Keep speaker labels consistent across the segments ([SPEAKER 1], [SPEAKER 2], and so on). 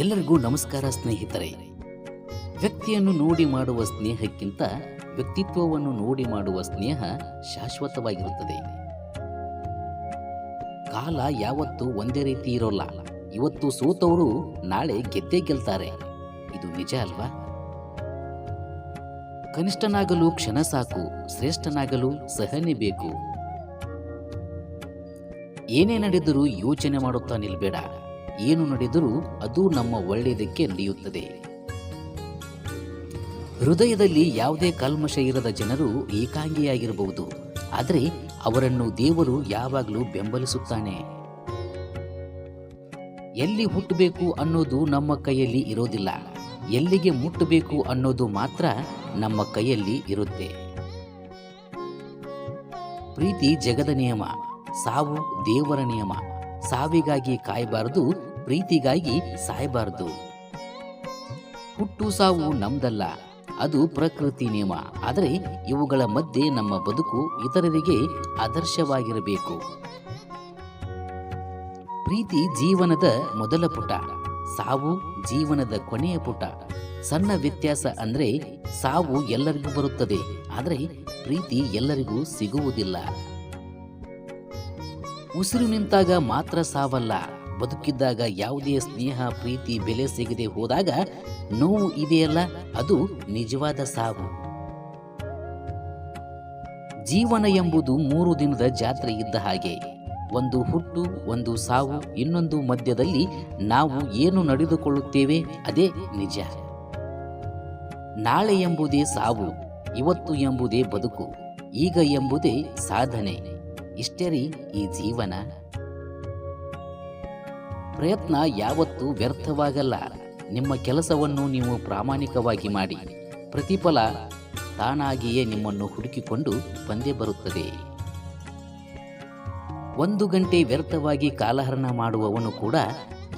[SPEAKER 1] ಎಲ್ಲರಿಗೂ ನಮಸ್ಕಾರ ಸ್ನೇಹಿತರೆ. ವ್ಯಕ್ತಿಯನ್ನು ನೋಡಿ ಮಾಡುವ ಸ್ನೇಹಕ್ಕಿಂತ ವ್ಯಕ್ತಿತ್ವವನ್ನು ನೋಡಿ ಮಾಡುವ ಸ್ನೇಹ ಶಾಶ್ವತವಾಗಿರುತ್ತದೆ. ಕಾಲ ಯಾವತ್ತೂ ಒಂದೇ ರೀತಿ ಇರೋಲ್ಲ. ಇವತ್ತು ಸೋತವರು ನಾಳೆ ಗೆದ್ದೇ ಗೆಲ್ತಾರೆ. ಇದು ನಿಜ ಅಲ್ವಾ? ಕನಿಷ್ಠನಾಗಲು ಕ್ಷಣ ಸಾಕು, ಶ್ರೇಷ್ಠನಾಗಲು ಸಹನೆ ಬೇಕು. ಏನೇ ನಡೆದರೂ ಯೋಚನೆ ಮಾಡುತ್ತಾ ನಿಲ್ಬೇಡ. ಏನು ನಡೆದರೂ ಅದು ನಮ್ಮ ಒಳ್ಳೆಯದಕ್ಕೆ ನಡೆಯುತ್ತದೆ. ಹೃದಯದಲ್ಲಿ ಯಾವುದೇ ಕಲ್ಮಶ ಇರದ ಜನರು ಏಕಾಂಗಿಯಾಗಿರಬಹುದು. ಆದರೆ ಅವರನ್ನು ದೇವರು ಯಾವಾಗಲೂ ಬೆಂಬಲಿಸುತ್ತಾನೆ. ಎಲ್ಲಿ ಹುಟ್ಟಬೇಕು ಅನ್ನೋದು ನಮ್ಮ ಕೈಯಲ್ಲಿ ಇರೋದಿಲ್ಲ. ಎಲ್ಲಿಗೆ ಮುಟ್ಟಬೇಕು ಅನ್ನೋದು ಮಾತ್ರ ನಮ್ಮ ಕೈಯಲ್ಲಿ ಇರುತ್ತೆ. ಪ್ರೀತಿ ಜಗದ ನಿಯಮ, ಸಾವು ದೇವರ ನಿಯಮ. ಸಾವಿಗಾಗಿ ಕಾಯಬಾರದು, ಪ್ರೀತಿಗಾಗಿ ಸಾಯಬಾರದು. ಹುಟ್ಟು ಸಾವು ನಮ್ದಲ್ಲ, ಅದು ಪ್ರಕೃತಿ ನಿಯಮ. ಆದರೆ ಇವುಗಳ ಮಧ್ಯೆ ನಮ್ಮ ಬದುಕು ಇತರರಿಗೆ ಆದರ್ಶವಾಗಿರಬೇಕು. ಪ್ರೀತಿ ಜೀವನದ ಮೊದಲ ಪುಟ, ಸಾವು ಜೀವನದ ಕೊನೆಯ ಪುಟ. ಸಣ್ಣ ವ್ಯತ್ಯಾಸ ಅಂದ್ರೆ ಸಾವು ಎಲ್ಲರಿಗೂ ಬರುತ್ತದೆ, ಆದರೆ ಪ್ರೀತಿ ಎಲ್ಲರಿಗೂ ಸಿಗುವುದಿಲ್ಲ. ಉಸಿರು ನಿಂತಾಗ ಮಾತ್ರ ಸಾವಲ್ಲ. ಬದುಕಿದ್ದಾಗ ಯಾವುದೇ ಸ್ನೇಹ, ಪ್ರೀತಿ, ಬೆಲೆ ಸಿಗದೆ ಹೋದಾಗ ನೋವು ಇದೆಯಲ್ಲ, ಅದು ನಿಜವಾದ ಸಾವು. ಜೀವನ ಎಂಬುದು ಮೂರು ದಿನದ ಜಾತ್ರೆ ಇದ್ದ ಹಾಗೆ. ಒಂದು ಹುಟ್ಟು, ಒಂದು ಸಾವು, ಇನ್ನೊಂದು ಮಧ್ಯದಲ್ಲಿ ನಾವು ಏನು ನಡೆದುಕೊಳ್ಳುತ್ತೇವೆ, ಅದೇ ನಿಜ. ನಾಳೆ ಎಂಬುದೇ ಸಾವು, ಇವತ್ತು ಎಂಬುದೇ ಬದುಕು, ಈಗ ಎಂಬುದೇ ಸಾಧನೆ. ಇಷ್ಟೇ ರೀ ಈ ಜೀವನ. ಪ್ರಯತ್ನ ಯಾವತ್ತೂ ವ್ಯರ್ಥವಾಗಲ್ಲ. ನಿಮ್ಮ ಕೆಲಸವನ್ನು ನೀವು ಪ್ರಾಮಾಣಿಕವಾಗಿ ಮಾಡಿ. ಪ್ರತಿಫಲ ತಾನಾಗಿಯೇ ನಿಮ್ಮನ್ನು ಹುಡುಕಿಕೊಂಡು ಬಂದೇ ಬರುತ್ತದೆ. ಒಂದು ಗಂಟೆ ವ್ಯರ್ಥವಾಗಿ ಕಾಲಹರಣ ಮಾಡುವವನು ಕೂಡ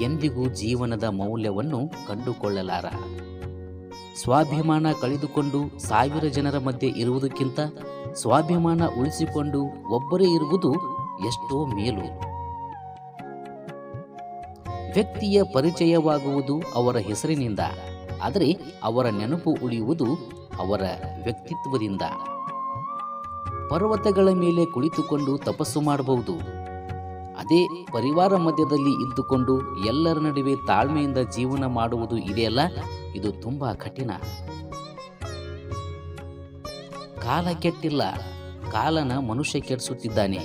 [SPEAKER 1] ಎಂದಿಗೂ ಜೀವನದ ಮೌಲ್ಯವನ್ನು ಕಂಡುಕೊಳ್ಳಲಾರ. ಸ್ವಾಭಿಮಾನ ಕಳೆದುಕೊಂಡು ಸಾವಿರ ಜನರ ಮಧ್ಯೆ ಇರುವುದಕ್ಕಿಂತ ಸ್ವಾಭಿಮಾನ ಉಳಿಸಿಕೊಂಡು ಒಬ್ಬರೇ ಇರುವುದು ಎಷ್ಟೋ ಮೇಲು. ವ್ಯಕ್ತಿಯ ಪರಿಚಯವಾಗುವುದು ಅವರ ಹೆಸರಿನಿಂದ, ಆದರೆ ಅವರ ನೆನಪು ಉಳಿಯುವುದು ಅವರ ವ್ಯಕ್ತಿತ್ವದಿಂದ. ಪರ್ವತಗಳ ಮೇಲೆ ಕುಳಿತುಕೊಂಡು ತಪಸ್ಸು ಮಾಡಬಹುದು. ಅದೇ ಪರಿವಾರ ಮಧ್ಯದಲ್ಲಿ ಇದ್ದುಕೊಂಡು ಎಲ್ಲರ ನಡುವೆ ತಾಳ್ಮೆಯಿಂದ ಜೀವನ ಮಾಡುವುದು ಇದೆಯಲ್ಲ? ಇದು ತುಂಬಾ ಕಠಿಣ. ಕಾಲ ಕೆಟ್ಟಿಲ್ಲ. ಕಾಲನ ಮನುಷ್ಯ ಕೆಡಿಸುತ್ತಿದ್ದಾನೆ.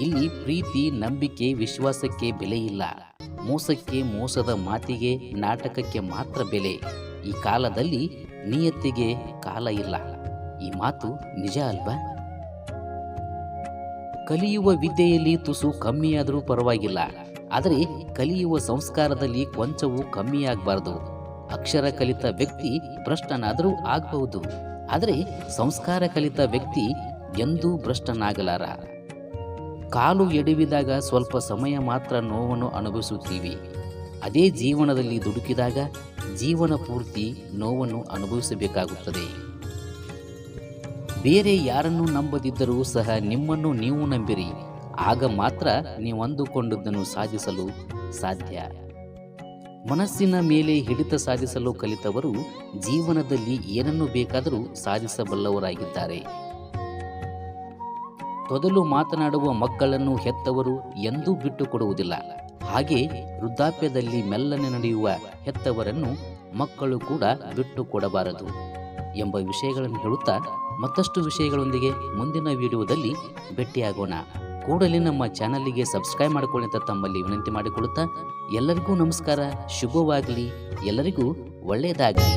[SPEAKER 1] ಇಲ್ಲಿ ಪ್ರೀತಿ, ನಂಬಿಕೆ, ವಿಶ್ವಾಸಕ್ಕೆ ಬೆಲೆ ಇಲ್ಲ. ಮೋಸಕ್ಕೆ ಮೋಸದ ಮಾತಿಗೆ, ನಾಟಕಕ್ಕೆ ಮಾತ್ರ ಬೆಲೆ. ಈ ಕಾಲದಲ್ಲಿ ನಿಯತ್ತಿಗೆ ಕಾಲ ಇಲ್ಲ. ಈ ಮಾತು ನಿಜ ಅಲ್ವಾ? ಕಲಿಯುವ ವಿದ್ಯೆಯಲ್ಲಿ ತುಸು ಕಮ್ಮಿಯಾದರೂ ಪರವಾಗಿಲ್ಲ. ಆದರೆ ಕಲಿಯುವ ಸಂಸ್ಕಾರದಲ್ಲಿ ಕೊಂಚವೂ ಕಮ್ಮಿಯಾಗಬಾರದು. ಅಕ್ಷರ ಕಲಿತ ವ್ಯಕ್ತಿ ಭ್ರಷ್ಟನಾದರೂ ಆಗಬಹುದು. ಆದರೆ ಸಂಸ್ಕಾರ ಕಲಿತ ವ್ಯಕ್ತಿ ಎಂದೂ ಭ್ರಷ್ಟನಾಗಲಾರ. ಕಾಲು ಎಡವಿದಾಗ ಸ್ವಲ್ಪ ಸಮಯ ಮಾತ್ರ ನೋವನ್ನು ಅನುಭವಿಸುತ್ತೀವಿ. ಅದೇ ಜೀವನದಲ್ಲಿ ದುಡುಕಿದಾಗ ಜೀವನ ಪೂರ್ತಿ ನೋವನ್ನು ಅನುಭವಿಸಬೇಕಾಗುತ್ತದೆ. ಬೇರೆ ಯಾರನ್ನು ನಂಬದಿದ್ದರೂ ಸಹ ನಿಮ್ಮನ್ನು ನೀವು ನಂಬಿರಿ. ಆಗ ಮಾತ್ರ ನೀವು ಅಂದುಕೊಂಡದ್ದನ್ನು ಸಾಧಿಸಲು ಸಾಧ್ಯ. ಮನಸ್ಸಿನ ಮೇಲೆ ಹಿಡಿತ ಸಾಧಿಸಲು ಕಲಿತವರು ಜೀವನದಲ್ಲಿ ಏನನ್ನು ಬೇಕಾದರೂ ಸಾಧಿಸಬಲ್ಲವರಾಗಿದ್ದಾರೆ. ತೊದಲು ಮಾತನಾಡುವ ಮಕ್ಕಳನ್ನು ಹೆತ್ತವರು ಎಂದೂ ಬಿಟ್ಟುಕೊಡುವುದಿಲ್ಲ. ಹಾಗೆ ವೃದ್ಧಾಪ್ಯದಲ್ಲಿ ಮೆಲ್ಲನೆ ನಡೆಯುವ ಹೆತ್ತವರನ್ನು ಮಕ್ಕಳು ಕೂಡ ಬಿಟ್ಟುಕೊಡಬಾರದು ಎಂಬ ವಿಷಯಗಳನ್ನು ಹೇಳುತ್ತಾ ಮತ್ತಷ್ಟು ವಿಷಯಗಳೊಂದಿಗೆ ಮುಂದಿನ ವಿಡಿಯೋದಲ್ಲಿ ಭೇಟಿಯಾಗೋಣ. ಕೂಡಲೇ ನಮ್ಮ ಚಾನಲ್ಲಿಗೆ ಸಬ್ಸ್ಕ್ರೈಬ್ ಮಾಡಿಕೊಳ್ಳಿ ಅಂತ ತಮ್ಮಲ್ಲಿ ವಿನಂತಿ ಮಾಡಿಕೊಳ್ಳುತ್ತಾ ಎಲ್ಲರಿಗೂ ನಮಸ್ಕಾರ ಶುಭವಾಗಲಿ ಎಲ್ಲರಿಗೂ ಒಳ್ಳೆಯದಾಗಲಿ.